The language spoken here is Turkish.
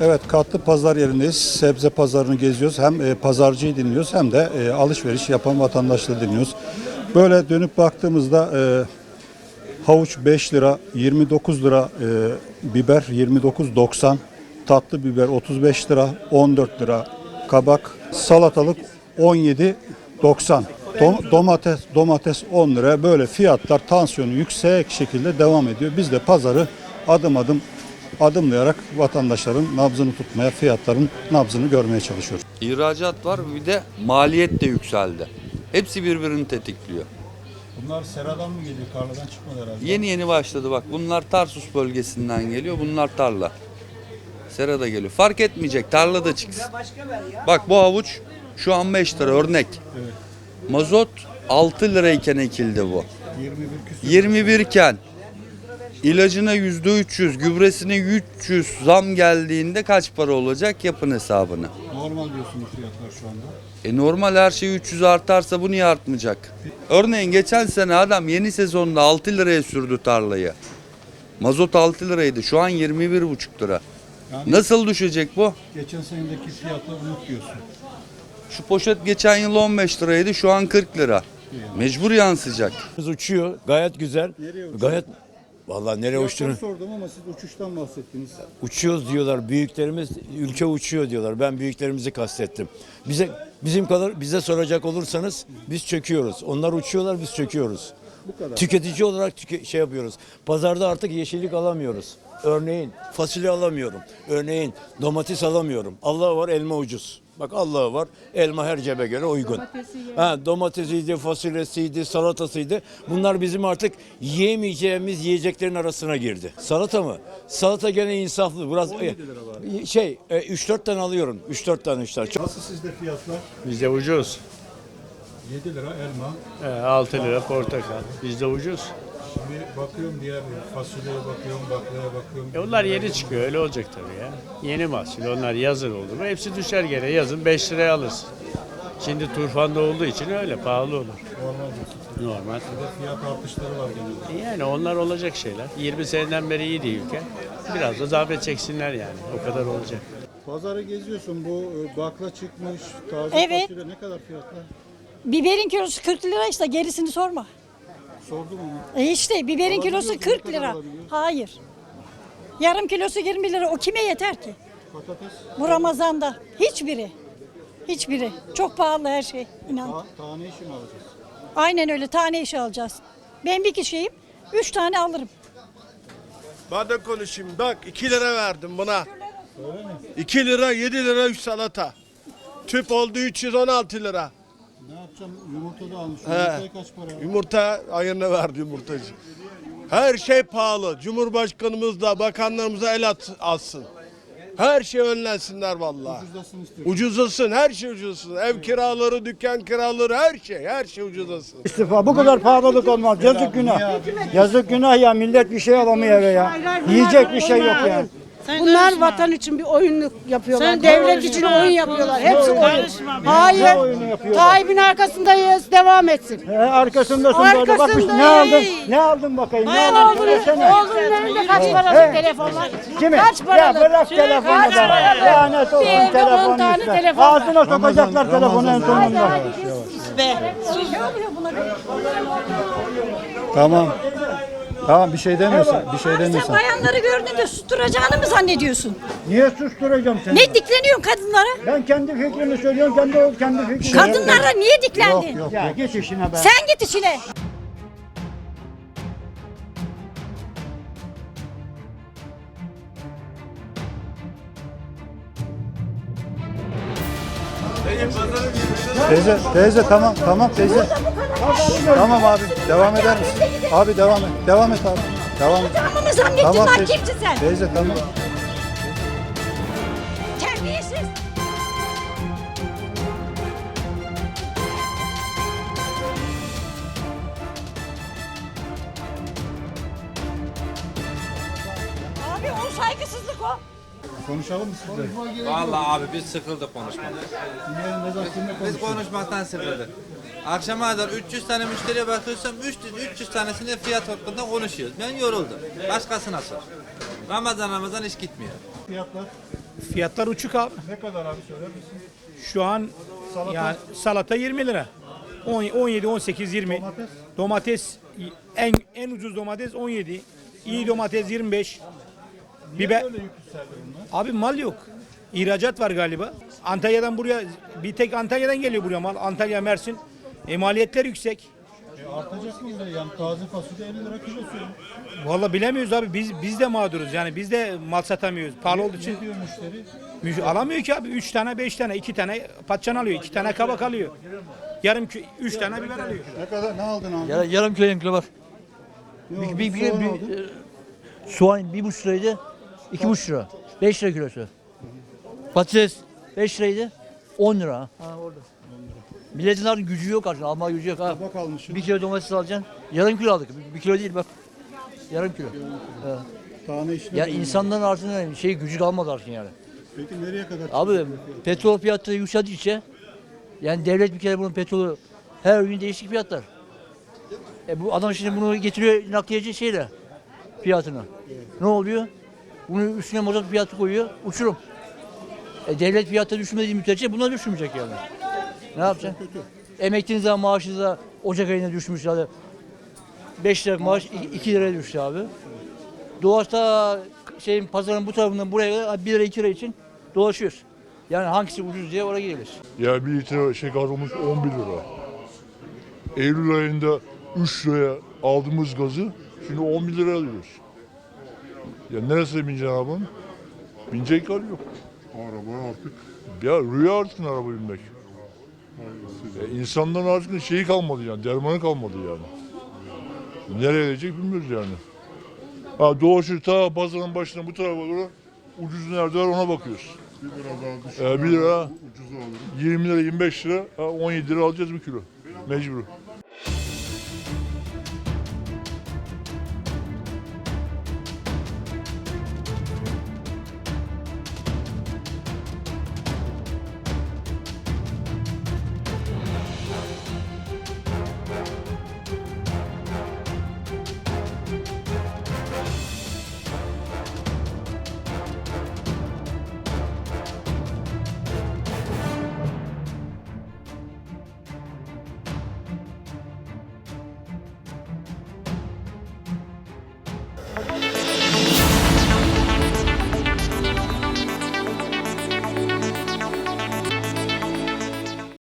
Evet katlı pazar yerindeyiz. Sebze pazarını geziyoruz. Hem e, pazarcıyı dinliyoruz hem de e, alışveriş yapan vatandaşları dinliyoruz. Böyle dönüp baktığımızda e, havuç 5 lira, 29 lira e, biber 29.90, tatlı biber 35 lira, 14 lira kabak, salatalık 17.90. Dom- domates domates 10 lira böyle fiyatlar tansiyonu yüksek şekilde devam ediyor. Biz de pazarı adım adım adımlayarak vatandaşların nabzını tutmaya, fiyatların nabzını görmeye çalışıyoruz. İhracat var bir de maliyet de yükseldi. Hepsi birbirini tetikliyor. Bunlar seradan mı geliyor? Tarladan çıkmadı herhalde. Yeni yeni başladı bak. Bunlar Tarsus bölgesinden geliyor. Bunlar tarla. Sera da geliyor. Fark etmeyecek. Tarla da çıksın. Bak bu havuç şu an 5 lira örnek. Mazot 6 lirayken ekildi bu. 21 küsur. 21 iken ilacına yüzde 300, gübresine 300 zam geldiğinde kaç para olacak yapın hesabını. Normal diyorsunuz fiyatlar şu anda. E normal her şey 300 artarsa bu niye artmayacak? Örneğin geçen sene adam yeni sezonda 6 liraya sürdü tarlayı. Mazot 6 liraydı. Şu an 21,5 lira. Yani Nasıl düşecek bu? geçen senedeki fiyatları unut diyorsun. Şu poşet geçen yıl 15 liraydı. Şu an 40 lira. Mecbur yansıyacak. Biz uçuyor gayet güzel. Nereye uçuyor? Gayet Vallahi nereye uçtuğunu sordum ama siz uçuştan bahsettiniz. uçuyoruz diyorlar. Büyüklerimiz ülke uçuyor diyorlar. Ben büyüklerimizi kastettim. Bize bizim kadar bize soracak olursanız biz çöküyoruz. Onlar uçuyorlar biz çöküyoruz. Bu kadar. Tüketici olarak tüke- şey yapıyoruz. Pazarda artık yeşillik alamıyoruz. Örneğin fasulye alamıyorum. Örneğin domates alamıyorum. Allah var elma ucuz. Bak Allah var. Elma her cebe göre uygun. Ha, domatesiydi, fasulyesiydi, salatasıydı. Bunlar bizim artık yiyemeyeceğimiz yiyeceklerin arasına girdi. Salata mı? Salata gene insaflı. Biraz e, şey 3-4 tane alıyorum. 3-4 tane 3 tane. Çok- Nasıl sizde fiyatlar? Bizde ucuz. 7 lira elma. Ee, 6 lira portakal. Bizde ucuz. Şimdi bakıyorum diğer fasulyeye bakıyorum, baklaya bakıyorum. E onlar yeni çıkıyor öyle olacak tabii ya. Yeni mahsul onlar yazın oldu mu hepsi düşer gene yazın 5 liraya alırsın. Şimdi turfanda olduğu için öyle pahalı olur. Normal diyorsun. Normal. Bir de fiyat artışları var genelde. E Yani onlar olacak şeyler. 20 seneden beri iyi değil ülke. Biraz da zahmet çeksinler yani. O kadar olacak. Pazarı geziyorsun bu e, bakla çıkmış, taze Evet. fasulye ne kadar fiyatlar? Biberin kilosu 40 lira işte gerisini sorma. Sordum onu. E işte biberin kilosu Alabiliyorsun, ne 40 kadar lira. Hayır. Yarım kilosu 20 lira. O kime yeter ki? Patates Bu Ramazan'da. Hiçbiri. Hiçbiri. Çok pahalı her şey. İnan. ta, tane işi mi alacağız? Aynen öyle tane iş alacağız. Ben bir kişiyim. Üç tane alırım. Ben de konuşayım. Bak 2 lira verdim buna. 2 lira 7 lira 3 salata. Tüp oldu 316 lira. Ne yapacağım? Yumurta da almış. Yumurtaya kaç para? Yumurta ayırına verdi yumurtacı. Her şey pahalı. Cumhurbaşkanımız da bakanlarımıza el at, atsın. Her şey önlensinler vallahi. Ucuzlasın istiyorum. Ucuzlasın, her şey ucuzlasın. Ev kiraları, dükkan kiraları, her şey, her şey ucuzlasın. İstifa. Bu kadar pahalılık olmaz. Yazık günah. Yazık günah ya. Millet bir şey alamıyor eve ya. Yiyecek bir şey yok ya. Bunlar vatan için bir oyunluk yapıyorlar. Devlet için oyun yapıyorlar. Hepsi oyun. Hayır. oyunu yapıyorlar? Tayyip'in arkasındayız. Devam etsin. He, arkasındasın böyle. Bak ne aldın? Ne aldın bakayım? Ne aldın? Söylesene. Oğlum elinde kaç paralık telefon var? Kimi? Kaç Ya paralık? bırak telefonu Kaç da. paralık? Lanet olsun Bir evde on telefonu tane işte. telefon var. Ağzına sokacaklar telefonu en sonunda. Tamam. Tamam bir şey demiyorsun. Bir şey Abi sen demiyorsun. bayanları gördüğünde susturacağını mı zannediyorsun? Niye susturacağım seni? Ne dikleniyorsun kadınlara? Ben kendi fikrimi söylüyorum. Kendi kendi fikrimi. Kadınlara niye diklendin? Yok yok. Ya geç işine be. Sen git içine. Teyze, teyze tamam tamam teyze. Tamam abi devam eder misin? Abi devam et. Devam et abi. Devam et. Ama mı zannettin Tamam lan teyze. kimsin sen? Teyze tamam. Terbiyesiz. Abi o saygısızlık o. Konuşalım mı sizle? Vallahi abi biz sıkıldık konuşmaktan. Niye ne zaman kimle Biz konuşmaktan sıkıldık. Akşama kadar 300 tane müşteriye bakıyorsam 300, 300 tanesine fiyat hakkında konuşuyoruz. Ben yoruldum. Başkasına sor. Ramazan Ramazan iş gitmiyor. Fiyatlar Fiyatlar uçuk abi. Ne kadar abi söyler misin? Şu an Salata? yani salata 20 lira. 10, 17, 18, 20. Domates? Domates en en ucuz domates 17. İyi domates 25. Biber Böyle yük yükseldi bunlar. abi mal yok. İhracat var galiba. Antalya'dan buraya bir tek Antalya'dan geliyor buraya mal. Antalya, Mersin. E, maliyetler yüksek. E, artacak mı böyle? Yani taze fasulye 50 lira kilosu. Vallahi bilemiyoruz abi. Biz biz de mağduruz. Yani biz de mal satamıyoruz. Pahalı olduğu için Ne diyor müşteri? Müş- alamıyor ki abi. 3 tane, 5 tane, 2 tane patlıcan alıyor. 2 tane kabak alıyor. Yarım 3 tane biber alıyor. Ne kadar ne aldın abi? Ya, yarım kilo yarım kilo var. Ne Bir, aldın? bir, bir, Soğan bir- aldın. e, soğan bir buçuk liraydı. İki buçuk lira. Beş lira kilosu. Patates beş liraydı. On lira. Ha orada. Milletin artık gücü yok artık. Alma gücü yok. Ha. Tabak almışsın. Bir kilo domates alacaksın. Yarım kilo aldık. Bir, bir kilo değil bak. Yarım kilo. Evet. Tane işine Ya insanların artık şey gücü kalmadı artık yani. Peki nereye kadar? Abi petrol fiyatları yükseldikçe yani devlet bir kere bunun petrolü her gün değişik fiyatlar. E bu adam şimdi bunu getiriyor nakliyeci şeyle fiyatını. Ne oluyor? Bunun üstüne mazot fiyatı koyuyor, uçurum. E devlet fiyatı düşmediği müddetçe buna düşmeyecek yani. Ne yapacaksın? Emeklinin zaman maaşı da Ocak ayına düşmüş yani. 5 lira maaş 2 liraya düştü abi. Doğaçta şeyin pazarın bu tarafından buraya kadar 1 lira 2 lira için dolaşıyoruz. Yani hangisi ucuz diye oraya gidiyoruz. Ya bir litre şey gaz olmuş 11 lira. Eylül ayında 3 liraya aldığımız gazı şimdi 11 lira alıyoruz. Ya neresine bineceksin arabanın? Binecek yer yok. Araba artık Ya rüya artık araba binmek. Ya insanların artık şeyi kalmadı yani, dermanı kalmadı yani. Nereye gidecek bilmiyoruz yani. Ha dolaşır ta pazarın başına bu tarafa doğru ucuz nerede var ona bakıyoruz. bir lira daha düşük. Ee, bir lira, Ucuzu alırım. 20 lira, 25 lira, ha, 17 lira alacağız bir kilo. Mecbur.